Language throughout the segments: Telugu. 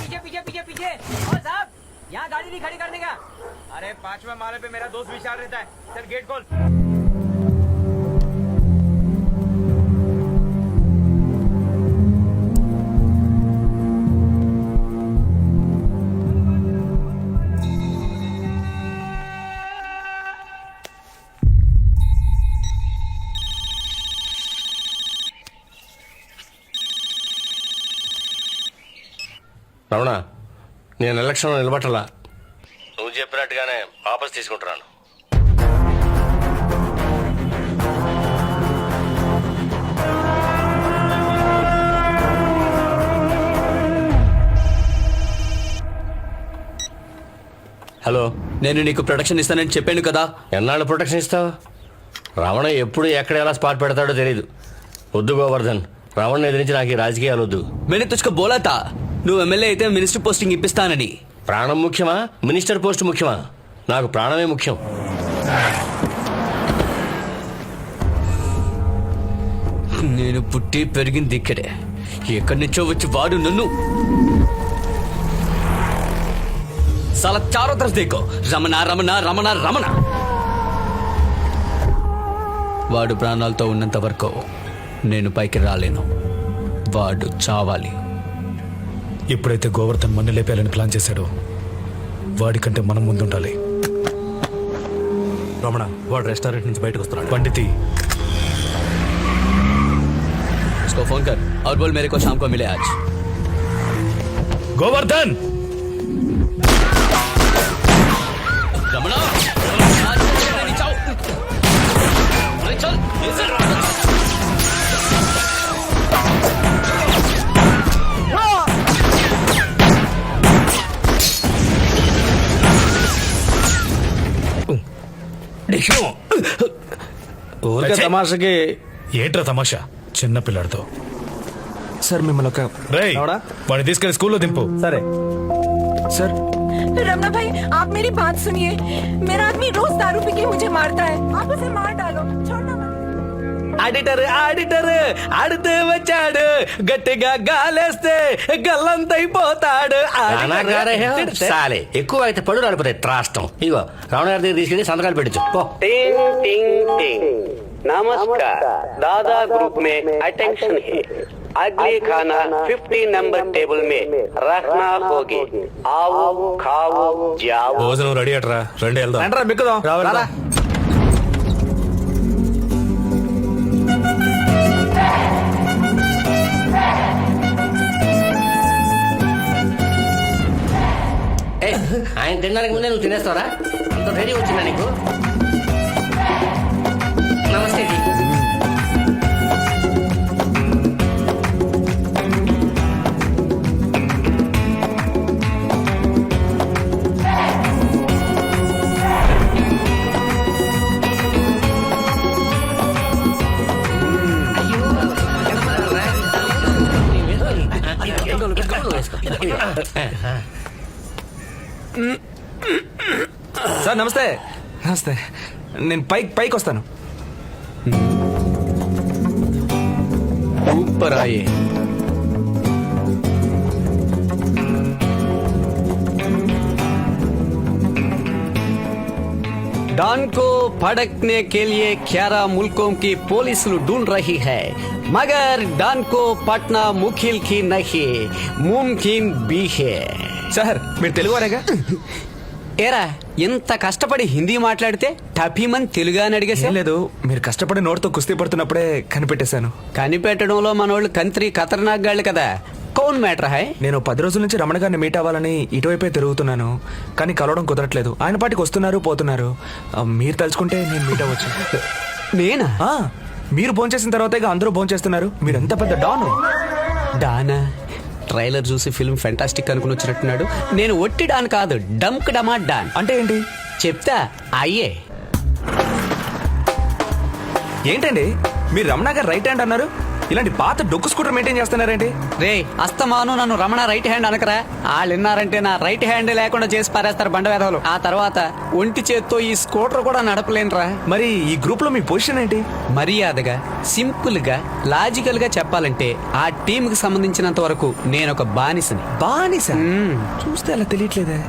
पीछे पीछे पीछे पीछे। ओ साहब, यहाँ गाड़ी नहीं खड़ी करने का। अरे, पांचवा माले पे मेरा दोस्त विशाल रहता है। चल गेट खोल। రమణ నేను ఎలక్షన్లో నిలబట్టలా. నువ్వు చెప్పినట్టుగానే వాపస్ తీసుకుంటున్నాను. హలో నేను నీకు ప్రొటెక్షన్ ఇస్తానని చెప్పాను కదా. ఎన్నాళ్ళు ప్రొటెక్షన్ ఇస్తావు? రమణ ఎప్పుడు ఎక్కడ ఎలా స్పాట్ పెడతాడో తెలియదు వద్దు గోవర్ధన్ రమణ ఎదిరించి నాకు ఈ రాజకీయాలు వద్దు. మేనే తుచ్చుకో బోలాతా. నువ్వు ఎమ్మెల్యే అయితే మినిస్టర్ పోస్టింగ్ ఇప్పిస్తానని. ప్రాణం ముఖ్యమా? మినిస్టర్ పోస్ట్ ముఖ్యమా? నాకు ప్రాణమే ముఖ్యం. నేను పుట్టి పెరిగింది ఇక్కడే. ఎక్కడి నుంచో వచ్చి వాడు నన్ను. సాల చారో తరఫ్ దేకో. రమణ రమణ రమణ రమణ. వాడు ప్రాణాలతో ఉన్నంత వరకు నేను పైకి రాలేను. వాడు చావాలి. ఎప్పుడైతే గోవర్ధన్ మన్ను లేపేయాలని ప్లాన్ చేశాడో వాడికంటే మనం ముందుండాలి రమణ వాడు రెస్టారెంట్ నుంచి బయటకు వస్తున్నాడు పండితి उसको फोन कर और बोल मेरे को शाम को मिले आज గోవర్ధన్ తమాషకి ఏంట్రా తమాషా చిన్న పిల్లాడితో సార్ మిమ్మల్ని ఒక రేయ్ ఎవడా? వాడిని తీసుకెళ్లి స్కూల్లో దింపు సరే సార్ रमना भाई आप मेरी बात सुनिए मेरा आदमी रोज दारू पी के मुझे मारता है आप उसे मार डालो छोड़ना मत ఆడిటర్ ఆడిటర్ ఆడితే వచ్చాడు గట్టిగా గాలేస్తే గల్లంతైపోతాడు గానా గా రహే హో? సాలే ఎక్కువ అయితే పడు రాలిపోతాయి త్రాష్టం ఇగో రమణ గారి దగ్గర తీసుకెళ్ళి సంతకాలు పెట్టచ్చు పో टिंग टिंग टिंग नमस्कार दादा ग्रुप में अटेंशन है अगली खाना 50 नंबर टेबल में रखना होगी आओ खाओ जाओ భోజనం రెడీ అట్రా రండి వెళ్దాం రండ్రా బిక్కుదాం రారా ఏ, ఆయన తినడానికి ముందే నువ్వు తినేస్తావరా అంత రెడీ వచ్చిందా నీకు జీ. సార్ నమస్తే. నమస్తే. నేను పైకి పైకి వస్తాను पर आए डॉन को फड़कने के लिए ग्यारह मुल्कों की पुलिस ढूंढ रही है मगर डॉन को पटना मुखिल की नहीं मुमकिन भी है। सर मेरे तेलुगु रहेगा ఏరా ఇంత కష్టపడి హిందీ మాట్లాడితే టఫీమని తెలుగు అని అడిగేసా లేదు మీరు కష్టపడి నోటితో కుస్తీ పడుతున్నప్పుడే కనిపెట్టేశాను. కనిపెట్టడంలో మనోళ్ళు కంత్రి ఖతర్నాక్ గాళ్ళు కదా. కౌన్ మ్యాటర్ హాయ్ నేను పది రోజుల నుంచి రమణ గారిని మీట్ అవ్వాలని ఇటువైపే తిరుగుతున్నాను. కానీ కలవడం కుదరట్లేదు. ఆయన పాటికి వస్తున్నారు పోతున్నారు. ఆ, మీరు తలుచుకుంటే నేను మీట్ అవ్వచ్చు. నేనా? ఆ, మీరు భోంచేసిన తర్వాతే అందరూ భోంచేస్తున్నారు. మీరు ఎంత పెద్ద డాను? డానా? ట్రైలర్ చూసి ఫిల్మ్ ఫెంటాస్టిక్ అనుకుని వచ్చినట్టున్నాడు. నేను ఒట్టి డాన్ కాదు డంక్ డమా డాన్. అంటే ఏంటి? చెప్తా అయ్యే. ఏంటండి? మీరు రమణ గారు రైట్ హ్యాండ్ అన్నారు? ఇలాంటి పాత డొక్కు స్కూటర్ మెయింటైన్ చేస్తున్నారేంటి? రే అస్తమాను నన్ను రమణ రైట్ హ్యాండ్ అనకరా. వాళ్ళు విన్నారంటే నా రైట్ హ్యాండ్ లేకుండా చేసి పారేస్తారు బండ వేధవులు. ఆ తర్వాత ఒంటి చేత్తో ఈ స్కూటర్ కూడా నడపలేనురా. మరి ఈ గ్రూప్లో మీ పొజిషన్ ఏంటి? మర్యాదగా సింపుల్గా లాజికల్గా చెప్పాలంటే ఆ టీమ్కి సంబంధించినంత వరకు నేను ఒక బానిసని. బానిస. చూస్తే అలా తెలియట్లేదే.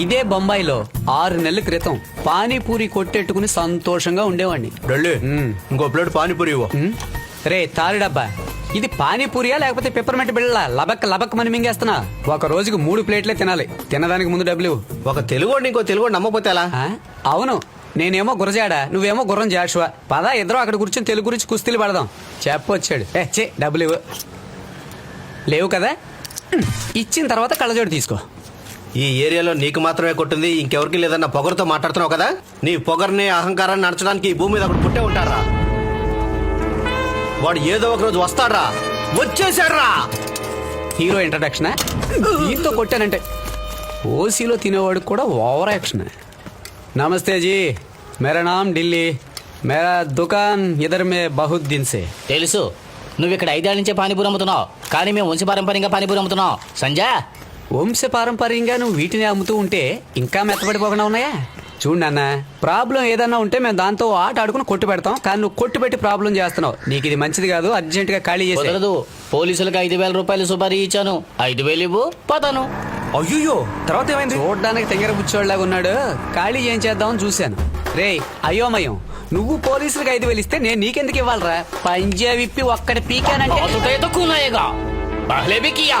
ఇదే బొంబాయిలో ఆరు నెలల క్రితం పానీపూరి కొట్టెట్టుకుని సంతోషంగా ఉండేవాడిని. ఇంకో ప్లేట్ పానీపూరి ఇవ్వు. రే తారు డబ్బా ఇది పానీపూరియా లేకపోతే పెప్పర్మెంట్ బిళ్ళ లబక్ లబక్ మని మింగేస్తున్నా. ఒక రోజుకు మూడు ప్లేట్లే తినాలి. తినడానికి ముందు డబ్బులు. ఒక తెలుగు ఇంకో తెలుగు నమ్మపోతే ఎలా? ఆ? అవును. నేనేమో గురజాడ నువ్వేమో గుర్రం జాషువా. పదా ఇద్దరం అక్కడ కూర్చొని తెలుగు గురించి కుస్తీలు పడదాం. చెప్పొచ్చాడు ఏ చే డబ్బులు ఇవ్వు లేవు కదా. ఇచ్చిన తర్వాత కళ్ళజోడు తీసుకో. ఈ ఏరియాలో నీకు మాత్రమే కొట్టింది ఇంకెవరికి లేదన్న పొగరుతో మాట్లాడుతున్నావు కదా? నీ పొగర్ని అహంకారాన్ని నడచడానికి ఈ భూమి మీద ఒకటి పుట్టే ఉంటారా వాడు ఏదో ఒక రోజు వస్తాడ్రా. వచ్చేసాడ్రా హీరో ఇంట్రడక్షన్ దీంతో కొట్టానంటే. ఓసీలో తినేవాడికి కూడా ఓవర్ యాక్షన్ నమస్తే జీ. మేరా నామ్ ఢిల్లీ. మేరా దుకాన్ ఇదర్ మే బహుత్ దిన్ సే. తెలుసు. నువ్వు ఇక్కడ ఐదేళ్ళ నుంచే పానీపూరి అమ్ముతున్నావు. కానీ మేము వంశ పారంపర్యంగా పానీపూరి అమ్ముతున్నాం. సంజయ్ వంశ పారంపర్యంగా నువ్వు వీటిని అమ్ముతూ ఉంటే ఇంకా మెత్తబడిపోకుండా ఉన్నాయా? చూడు నాన్న ప్రాబ్లం ఏదన్నా ఉంటే మేము దాంతో ఆట ఆడుకుని కొట్టు పెడతాం. కానీ నువ్వు కొట్టు పెట్టి ప్రాబ్లం చేస్తున్నావు. నీకు ఇది మంచిది కాదు అర్జెంట్గా ఖాళీ చేసి కుదరదు. పోలీసులకు ఐదు వేల రూపాయలు సుపారీ ఇచ్చాను. ఐదు వేలు ఇవ్వు పోతాను. అయ్యో తర్వాత ఏమైంది? చూడడానికి తెంగర బుచ్చోళ్ళగా ఉన్నాడు. ఖాళీ ఏం చేద్దామని చూశాను. రే అయోమయం. నువ్వు పోలీసులకు ఐదు వేలు ఇస్తే నేను నీకెందుకు ఇవ్వాలరా? పంజా విప్పి ఒక్కడి పీకానంటే तो భీ కియా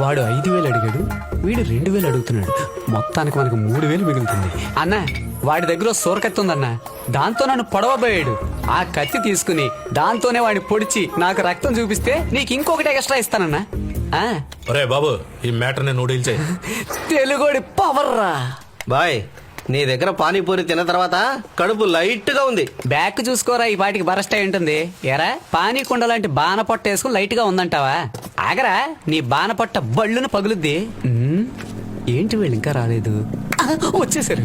వాడు ఐదు వేలు అడిగాడు వీడు రెండు వేలు అడుగుతున్నాడు. మొత్తానికి మనకు మూడు వేలు మిగులుతుంది. అన్న వాడి దగ్గర సోరకత్తి ఉందన్న. దాంతో నన్ను పొడవబోయాడు. ఆ కత్తి తీసుకుని దాంతోనే వాడిని పొడిచి నాకు రక్తం చూపిస్తే నీకు ఇంకొకటి ఎక్స్ట్రా ఇస్తానన్నా. ఒరే బాబు ఈ మ్యాటర్ని నూడిల్ చేయి. తెలుగోడి పవర్ రా బాయ్. నీ దగ్గర పానీపూరి తిన్న తర్వాత కడుపు లైట్గా ఉంది బ్యాక్ చూసుకోరా ఈ పాటికి బరస్ట్ అయి ఉంటుంది ఎరా పానీ కుండ లాంటి బాన పొట్ట వేసుకుని లైట్గా ఉందంటావా ఆగరా నీ బాన పొట్ట బళ్ళును పగులుద్ది ఉమ్, ఏంటి వీళ్ళు ఇంకా రాలేదు ఆ, వచ్చేసారు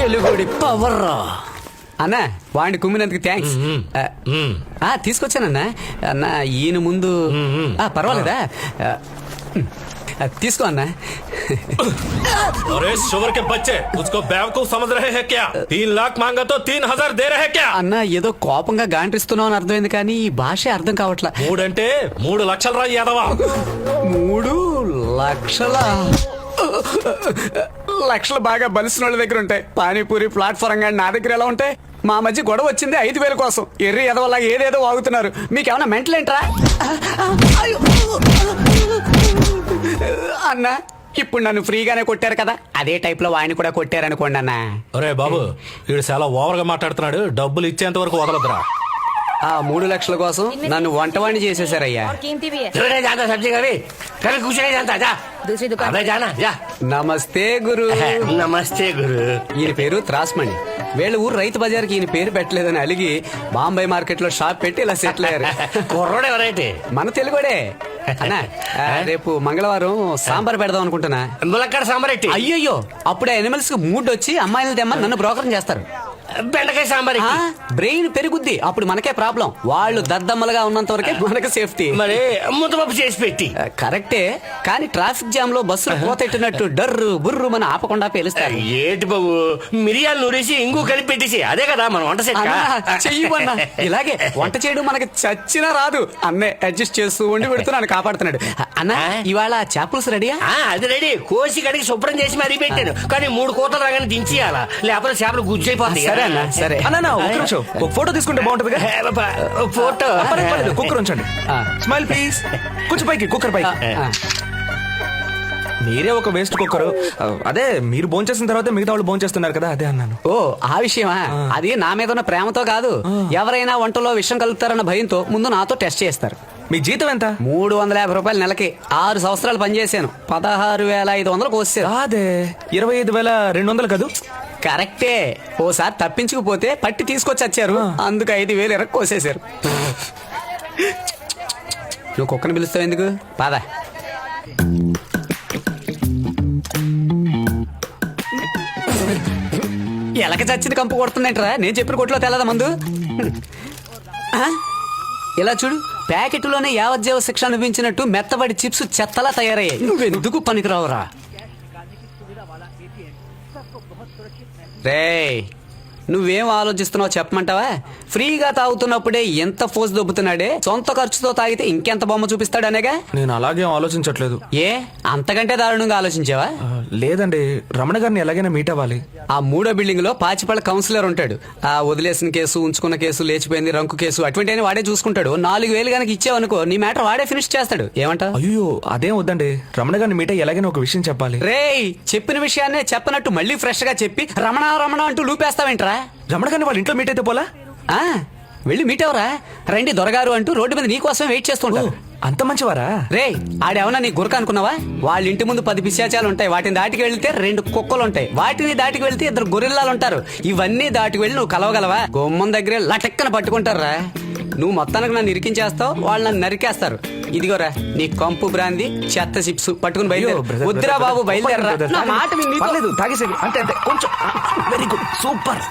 తెలుగుడి పవర్ అన్న వాడిని కుమ్మినందుకు థ్యాంక్స్ మ్మ్. ఆ తీసుకొచ్చానన్నా అన్న ఈయన ముందు ఆ, పర్వాలేదా ఆ, ఆ, తీసుకో అన్నా अरे शुगर के बच्चे उसको बेवकूफ समझ रहे हैं क्या तीन लाख मांगा तो तीन हजार दे रहे क्या అన్న ఏదో కోపంగా గాంటిస్తున్నావు అని అర్థమైంది కానీ ఈ భాష అర్థం కావట్లా మూడంటే మూడు లక్షలు రా యాదవా మూడు లక్షల లక్షలు బాగా బలిసిన వాళ్ళ దగ్గర ఉంటాయి పానీపూరి ప్లాట్ఫారం కానీ నా దగ్గర ఎలా ఉంటాయి మా మధ్య గొడవ వచ్చింది ఐదు వేల కోసం. ఎర్రి ఎదవలా ఏదేదో వాగుతున్నారు. మీకేమన్నా మెంటల్ ఏంట్రా? అన్న ఇప్పుడు నన్ను ఫ్రీగానే కొట్టారు కదా. అదే టైప్లో వాడిని కూడా కొట్టారనుకోండి అన్న. రే బాబు వీడు చాలా ఓవర్గా మాట్లాడుతున్నాడు. డబ్బులు ఇచ్చేంత వరకు వదలదురా ఆ మూడు లక్షల కోసం నన్ను వంటవాణి చేసేసారయ్యా నమస్తే గురు. నమస్తే గురు. ఈయన పేరు త్రాస్మణి. వీళ్ళ ఊరు రైతు బజార్కి ఈయన పేరు పెట్టలేదని అలిగి బాంబే మార్కెట్లో షాప్ పెట్టి ఇలా సెటిల్ అయ్యారు. ఎవరైతే? మన తెలుగుడే. అన్నా ఆ, రేపు మంగళవారం సాంబార్ పెడదాం అనుకుంటున్నా. ములక్కడ సాంబార్ ఎట్టి? అయ్యయ్యో అప్పుడే అనిమల్స్కి మూడ్ వచ్చి అమ్మాయిలు తెమ్మని నన్ను బ్రోకరం చేస్తారు. బెండకాయ సాంబార్ ఆ, ఎట్టి బ్రెయిన్ పెరుగుద్ది అప్పుడు మనకే ప్రాబ్లం వాళ్ళు దద్దమ్మలుగా ఉన్నంత వరకే మనకి సేఫ్టీ మరి ముద్దపప్పు చేసి పెట్టి. ఆ, కరెక్టే కానీ ట్రాఫిక్ జామ్లో బస్సులు పోతెట్టినట్టు డర్రు బుర్రు మన ఆపకుండా పేలుస్తారు. ఏటి బాబు మిరియాలు నూరేసి ఇంగు కలిపి పెట్టేసి అదే కదా మన వంట సెట్ అన్నా, చెయ్యమన్నా ఇలాగే వంట చేయడం మనకి చచ్చినా రాదు. అన్నే అడ్జస్ట్ చేస్తూ ఉండి పెడుతున్నాను. కాపాడుతున్నాడు. అన్న? ఇవాళ చేపలుసు రెడీయా? అది రెడీ. కోసి కడిగి శుభ్రం చేసి మరీ పెట్టాను కానీ మూడు కోతలు రాగానే దించేయాలా. లేకపోతే చేపలు గుజ్జైపోతాయి సరే అన్న సరే. అన్న ఒక నిమిషం. ఒక ఫోటో తీసుకుంటే బాగుంటుంది ఫోటో. కుక్కర్ ఉంచండి. Smile please. కొంచెం పైకి కుక్కర్ పైకి. మీరే ఒక వేస్ట్ కుక్కరు. అదే మీరు భోంచేసిన తర్వాత మిగతా వాళ్ళు భోంచేస్తున్నారు కదా అదే అన్నాను. ఓ ఆ విషయమా? అది నా మీద ఉన్న ప్రేమతో కాదు. ఎవరైనా వంటలో విషం కలుపుతారన్న భయంతో ముందు నాతో టెస్ట్ చేస్తారు. మీ జీతం ఎంత? మూడు వందల యాభై రూపాయలు నెలకి. ఆరు సంవత్సరాలు పనిచేశాను. పదహారు వేల ఐదు వందలకు వచ్చారు అదే ఇరవై ఐదు వేల రెండు వందలు కదూ? కరెక్టే. ఓసారి తప్పించుకుపోతే పట్టి తీసుకొచ్చి వచ్చారు అందుకు ఐదు వేలు ఎరకు కోసేశారు. నువ్వు కుక్కని పిలుస్తావు ఎందుకు? పద. ఎలక చచ్చింది కంపు కొడుతుందంటరా? నేను చెప్పిన కొట్లో తెల్లదా మందు? ఇలా చూడు. ప్యాకెట్లోనే యావజ్జీవ శిక్ష అనిపించినట్టు మెత్తబడి చిప్స్ చెత్తలా తయారయ్యాయి. నువ్వెందుకు పనికిరావురా? రే నువ్వేం ఆలోచిస్తున్నావు చెప్పమంటావా? ఫ్రీగా తాగుతున్నప్పుడే ఎంత ఫోర్స్ దొబ్బుతున్నాడే? సొంత ఖర్చుతో తాగితే ఇంకెంత బొమ్మ చూపిస్తాడనేగా నేను అలాగే ఆలోచించట్లేదు. ఏ? అంతకంటే దారుణంగా ఆలోచించావా? లేదండి. రమణ గారిని ఎలాగైనా మీట్ అవ్వాలి. ఆ మూడో బిల్డింగ్లో పాచిపళ్ళ కౌన్సిలర్ ఉంటాడు. ఆ వదిలేసిన కేసు ఉంచుకున్న కేసు లేచిపోయింది రంకు కేసు అటువంటి వాడే చూసుకుంటాడు. నాలుగు వేలు కనుక ఇచ్చావనుకో నీ మ్యాటర్ వాడే ఫినిష్ చేస్తాడు. ఏమంటావు అయ్యో అదేం వద్దండి. రమణ గారిని మీట్ ఎలాగైనా ఒక విషయం చెప్పాలి. రేయ్ చెప్పిన విషయాన్నే చెప్పనట్టు మళ్ళీ ఫ్రెష్గా చెప్పి రమణ రమణ అంటూ లూపేస్తావేంట్రా? రమణ గారిని వాళ్ళ ఇంట్లో మీట్ అయితే పోలా? ఆ వెళ్ళి మీట్ అవరా రండి దొరగారు అంటూ రోడ్డు మీద నీకోసం వెయిట్ చేస్తుంటారు. అంత మంచివారా? రే ఆడేమన్నా నీ గురక అనుకున్నావా? వాళ్ళ ఇంటి ముందు పది పిశాచాలు ఉంటాయి వాటిని దాటికి వెళ్తే రెండు కుక్కలు ఉంటాయి వాటిని దాటికి వెళ్తే ఇద్దరు గొరిల్లాలు ఉంటారు ఇవన్నీ దాటికి వెళ్ళి నువ్వు కలవగలవా? గుమ్మం దగ్గరే లటక్కన పట్టుకుంటారా నువ్వు మొత్తానికి నన్ను ఇరికించేస్తావు వాళ్ళు నన్ను నరికేస్తారు. ఇదిగోరా నీ కంపు బ్రాంది చెత్త చిప్స్ పట్టుకుని బయలుదేరు. వద్దురా బాబు. బయలుదేరరా. నా మాట విని తాగేసేది అంతే అంతే కొంచెం. Very good super